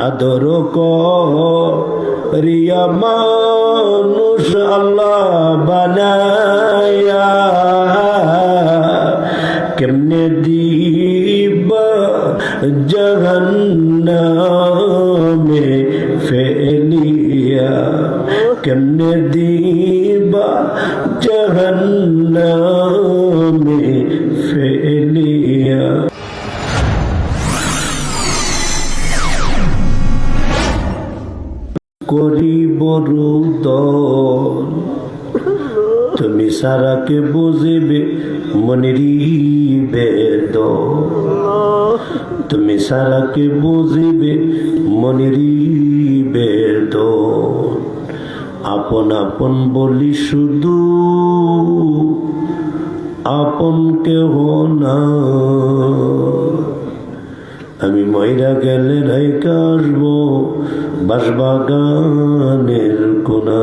আদর করিয়া মানুষ আল্লাহ বানায়া কেমনে দিবা জহন্নামে ফেলিয়া? কেমনে দিবা জহন্নামে সারাকে বুঝিবে মনেরি বেদ তুমি সারাকে বুঝিবে মনেরি বেদ আপন আপন বলি শুধু, আপন কেহ না। আমি ময়রা গেলে রাইকা আসব, বাসবাগানের কোনা।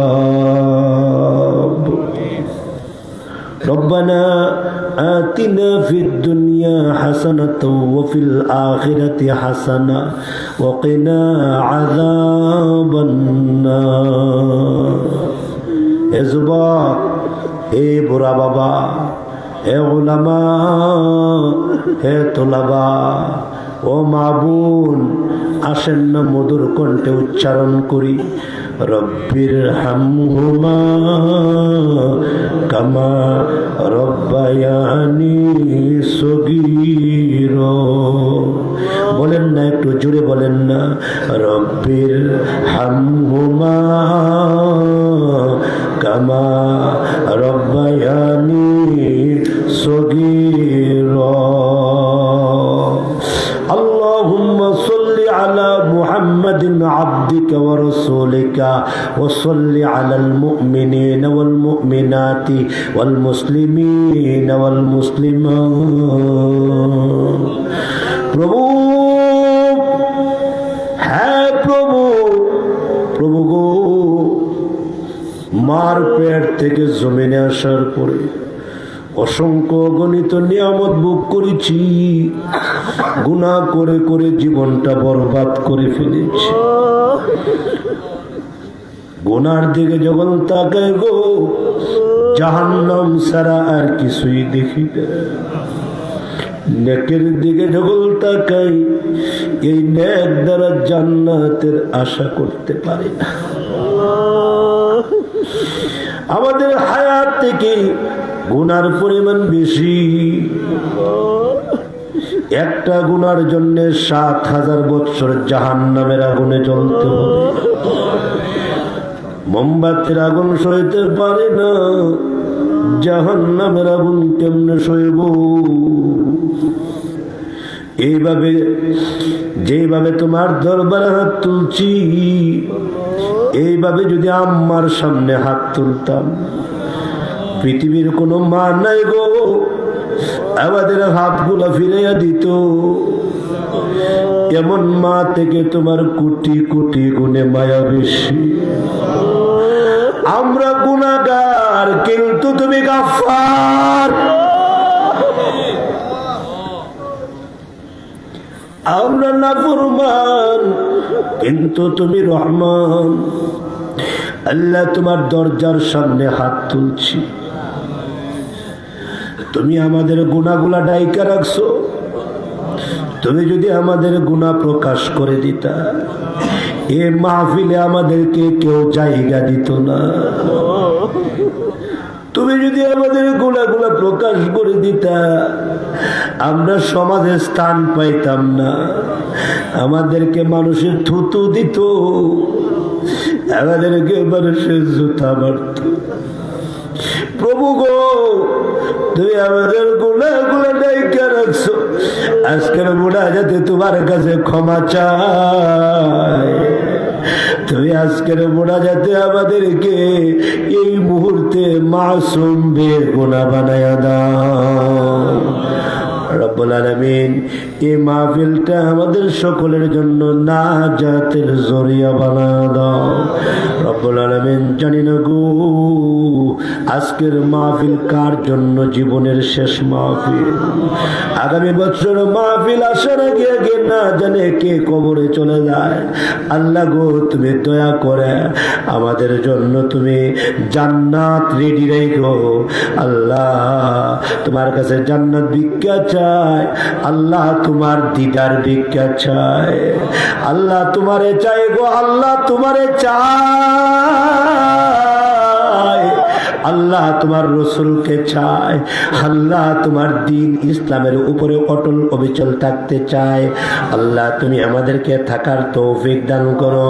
ربنا آتنا في الدنيا حسنة وفي الآخرة حسنة وقنا عذاب النار এ যুবক হে বুড়া বাবা হে ওলামা হে তোলাবা ও মাবুন আসেন না মধুর কণ্ঠে উচ্চারণ করি, রব্বির হামহুমা কামা রব্বায়ানি সগীর। বলেন না, একটু জুড়ে বলেন না, রব্বির হামহুমা কামা রব্বায়ানি সগীর। محمد عبدك ورسولك وصل على المؤمنين والمؤمنات والمسلمين والمسلمات প্রভু হ্যাঁ প্রভু প্রভু গো মার পেট থেকে জমিনে আসার পরে অসংখ্য গণিত নিয়ামত ভোগ করেছি। গুণা করে করে জীবনটা বরবাদ করে ফেলেছি। গুনার দিকে যখন তাকে গো, জাহান্নাম ছাড়া আর কিছুই দেখি নেকের দিকে যখন তাকাই, এই নেক দ্বারা জান্নাতের আশা করতে পারি না। আমাদের হায়াত থেকে গুনার পরিমাণ বেশি। একটা গুনার জন্য সাত হাজার বছর জাহান নামের আগুনে হবে। মোমবাতির আগুন সইতে পারে না জাহান নামের আগুন কেমনে সইব? এইভাবে যেভাবে তোমার দরবারে হাত তুলছি, এইভাবে যদি আম্মার সামনে হাত তুলতাম, পৃথিবীর কোনো মা নাই গো, আমাদের হাতগুলো ফিরাইয়া দিত। এমন মা থেকে তোমার কোটি কোটি গুণে মায়া বেশি। আমরা গুণাগার, কিন্তু তুমি গাফার আমরা না ফরমান, কিন্তু তুমি রহমান। আল্লাহ তোমার দরজার সামনে হাত তুলছি। তুমি আমাদের গুণাগুলা ডাইকা রাখছো। তুমি যদি আমাদের গুণা প্রকাশ করে দিতা, এ মাহফিলে আমাদেরকে কেউ জায়গা দিত না। তুমি যদি আমাদের গুণাগুলা প্রকাশ করে দিতা, আমরা সমাজে স্থান পাইতাম না। আমাদেরকে মানুষের থুতু দিত, আমাদেরকে মানুষের জুতা মারত। প্রভু গো, তুমি আমাদেরগুলা গুলা ডাইকা রাখছো। আজকের বুড়া যাতে তোমার কাছে ক্ষমা চায়। তুমি আজকের বোড়া যাতে আমাদেরকে এই মুহূর্তে মাসুম গোনা বানায় দাও। রব্বুল আলামিন এই মাহফিলটা আমাদের সকলের জন্য না জাতের জরিয়া বানা জানি না গো, আজকের মাহফিল কার জন্য জীবনের শেষ মাহফিল? আগামী বছর মাহফিল আসার আগে আগে না জানে কে কবরে চলে যায়। আল্লাহ গো, তুমি দয়া করে আমাদের জন্য তুমি জান্নাত রেডি রেখো। আল্লাহ তোমার কাছে জান্নাত ভিক্ষা চায়। আল্লাহ তোমার দিদার ভিক্ষা চায়। আল্লাহ তোমারে চাই গো আল্লাহ তোমারে চায়। আল্লাহ তোমার রসুলকে চায়। আল্লাহ তোমার দিন ইসলামের উপরে অটল অবিচল থাকতে চায়। আল্লাহ তুমি আমাদেরকে থাকার তৌফিক দান করো।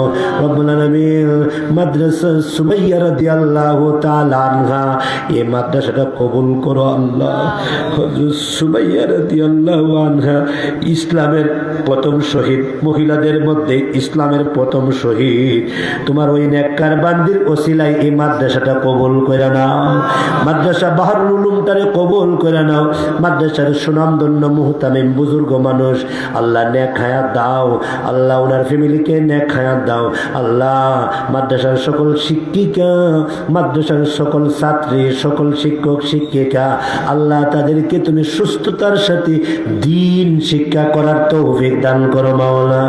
মাদ্রাসা এই মাদ্রাসাটা কবুল করো আল্লাহ। সুমাইয়া ইসলামের প্রথম শহীদ, মহিলাদের মধ্যে ইসলামের প্রথম শহীদ। তোমার ওই এই মাদ্রাসাটা কবুল করে মাদ্রাসা বাহারুল উলুমটারে করে নাও। মাদ্রাসার সুনামধন্য মুহতামিম বুজুর্গ মানুষ, আল্লাহ দাও। আল্লাহ ওনার ফ্যামিলিকে দাও। আল্লাহ মাদ্রাসার সকল শিক্ষিকা, মাদ্রাসার সকল ছাত্রী, সকল শিক্ষক, শিক্ষিকা, আল্লাহ তাদেরকে তুমি সুস্থতার সাথে দিন শিক্ষা করার তৌফিক দান করো মাওলা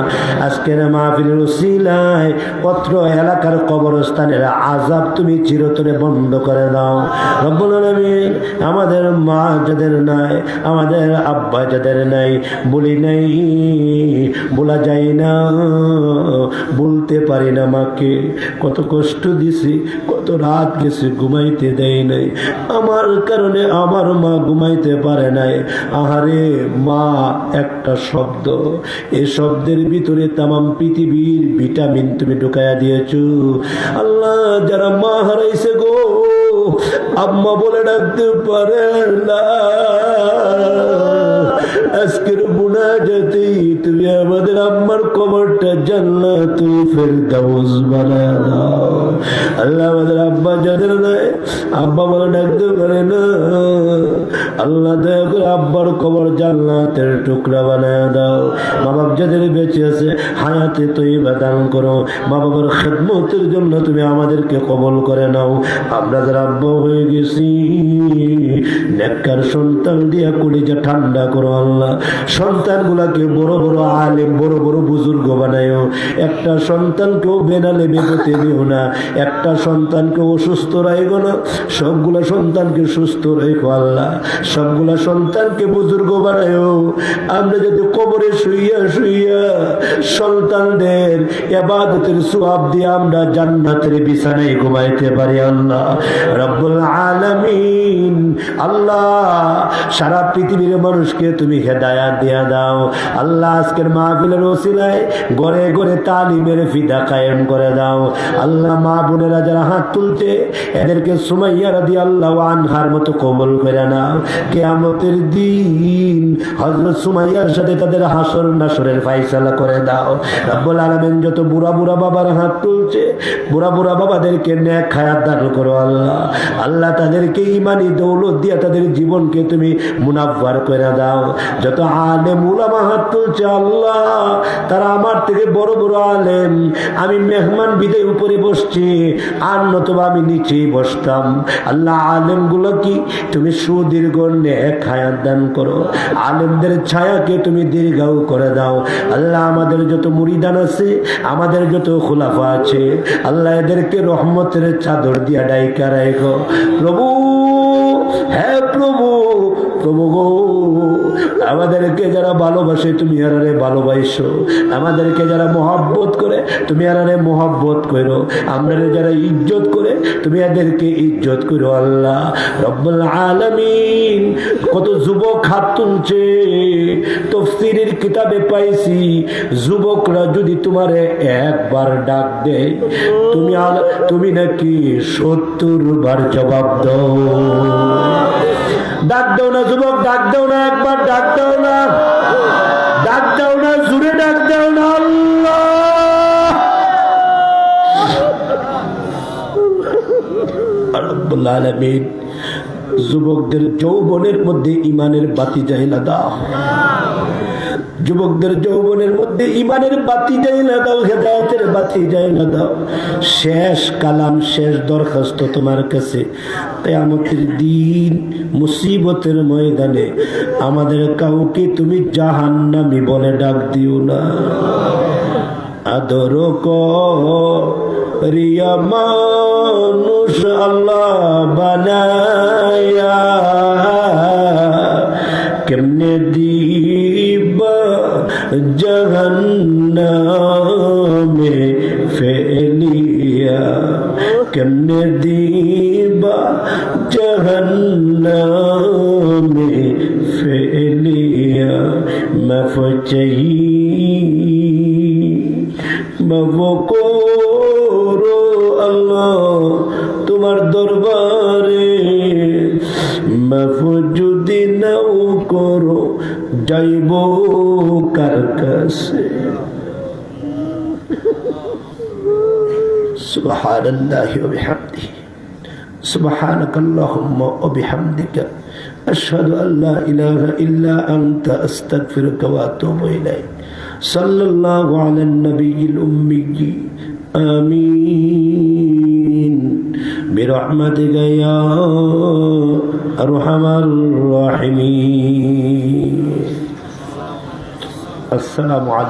আজকের মাহফিলের উসিলায় অত্র এলাকার কবরস্থানের আজাব তুমি চিরতরে বন্ধ করে দাও। রব্বুল আলামিন আমাদের মা যাদের নাই, আমাদের আব্বা যাদের নাই, বলি নাই, বলা যায় না, বলতে পারি না মাকে। কত কষ্ট দিছি, কত রাত গেছে ঘুমাইতে দেয় নাই। আমার কারণে আমার মা ঘুমাইতে পারে নাই। আহারে মা, একটা শব্দ। এই শব্দের ভিতরে তামাম পৃথিবীর ভিটামিন তুমি ঢুকাইয়া দিয়েছ। আল্লাহ যারা মা হারাইছে গো আম্মা বলে ডাকতে পারে না। আজকের বুনা যেতে তুমি আমাদের আম্মার কবরটা জান্নাতুল ফেরদাউস দাউজ দাও। আল্লাহ আমাদের আব্বা জানে নাই আব্বা বলে ডাকতে পারে না। আল্লাহ দয়া আব্বার কবর জান্নাতের টুকরা বানায় দাও। মা বাপ যাদের বেঁচে আছে, হায়াতে তৈবা দান করো। মা বাবার খেদমতের জন্য তুমি আমাদেরকে কবল করে নাও। আমরা যারা আব্বা হয়ে গেছি, নেককার সন্তান দিয়া কলিজা ঠান্ডা করো আল্লাহ। সন্তানগুলাকে বড় বড় আলেম, বড় বড় বুজুর্গ বানায়ও। একটা সন্তানকেও বেনালে বেপতে দিও না। একটা সন্তানকে অসুস্থ রাখো না। সবগুলা সন্তানকে সুস্থ রেখো আল্লাহ। সবগুলা সন্তানকে বুজুর্গ বানায়ও। আমরা যদি কবরে শুইয়া শুইয়া সন্তানদের এবাদতের সুয়াব দিয়ে আমরা জান্নাতের বিছানায় ঘুমাইতে পারি, আল্লাহ। রব্বুল আলামিন, আল্লাহ, সারা পৃথিবীর মানুষকে তুমি হেদায়াত দিয়া দাও। আল্লাহ, আজকের মাহফিলের ওসিলায় গড়ে গড়ে তালিমের ফিদা কায়েম করে দাও। আল্লাহ, মা বোনেরা যারা হাত তুলছে এদেরকে সুমাইয়া রাদি আল্লাহ আনহার মতো কবল করে নাও। কেয়ামতের দিন হজরত সুমাইয়ার সাথে তাদের হাসর নাসরের ফাইসালা করে দাও। রব্বুল আলামিন যত বুড়া বুড়া বাবার হাত তুলছে, বুড়া বুড়া বাবাদেরকে ন্যাক খায়াত দান করো আল্লাহ। আল্লাহ তাদেরকে ইমানি দৌলত দিয়া তাদের জীবনকে তুমি মুনাফার করে দাও। যত আলেম উলামা হাত তুলছে আল্লাহ, তারা আমার থেকে বড় বড় আলেম। আমি মেহমান বিদে উপরে বসছি, আর নতুবা আমি নিচেই বসতাম। আল্লাহ আলেমগুলো কি? তুমি সুদীর্ঘ নেক হায়াত দান করো। আলেমদের ছায়াকে তুমি দীর্ঘাও করে দাও। আল্লাহ আমাদের যত মুড়িদান আছে, আমাদের যত খোলাফা আছে, আল্লাহ এদেরকে রহমতের চাদর দিয়া ডাইকা রাখো প্রভু হ্যাঁ প্রভু প্রভু গো। আমাদেরকে যারা ভালোবাসে, তুমি আরে ভালোবাসো। আমাদেরকে যারা মহাব্বত করে, তুমি আরে মহাব্বত করো। আমরা যারা ইজ্জত করে, তুমি এদেরকে ইজ্জত করো, আল্লাহ। রব্বুল আলামিন কত যুবক হাত তুলছে। তফসিরের কিতাবে পাইছি, যুবকরা যদি তোমারে একবার ডাক দেয়, তুমি তুমি নাকি সত্তর বার জবাব দাও। ডাক দাও না যুবক, ডাক দাও না একবার, ডাক দাও না। ডাক দাও না জুড়ে ডাক দাও না, আল্লাহ। যুবকদের যৌবনের মধ্যে ইমানের বাতি যায় না দাও। যুবকদের যৌবনের মধ্যে ইমানের বাতি জাইলা দাও, হেদায়তের বাতি জাইলা দাও। শেষ কালাম, শেষ দরখাস্ত তোমার কাছে। কেয়ামতের দিন মুসিবতের ময়দানে আমাদের কাউকে তুমি জাহান্নামি বলে ডাক দিও না। আদর রিয়া মানুষ আল্লাহ বানায়া। কেমনে দিব জগন্নামে ফেলিয়া। কেমনে দিব জগন্নামে ফেলিয়া? মফচহি করো আল্লাহ তোমার দরবারে। যদি নাও করো যাইব কার কাছে سبحان الله وبحمده سبحانك اللهم وبحمدك أشهد أن لا إله إلا أنت أستغفرك وأتوب إليك صلى الله على النبي الأمي آمين برحمتك يا أرحم الراحمين السلام عليكم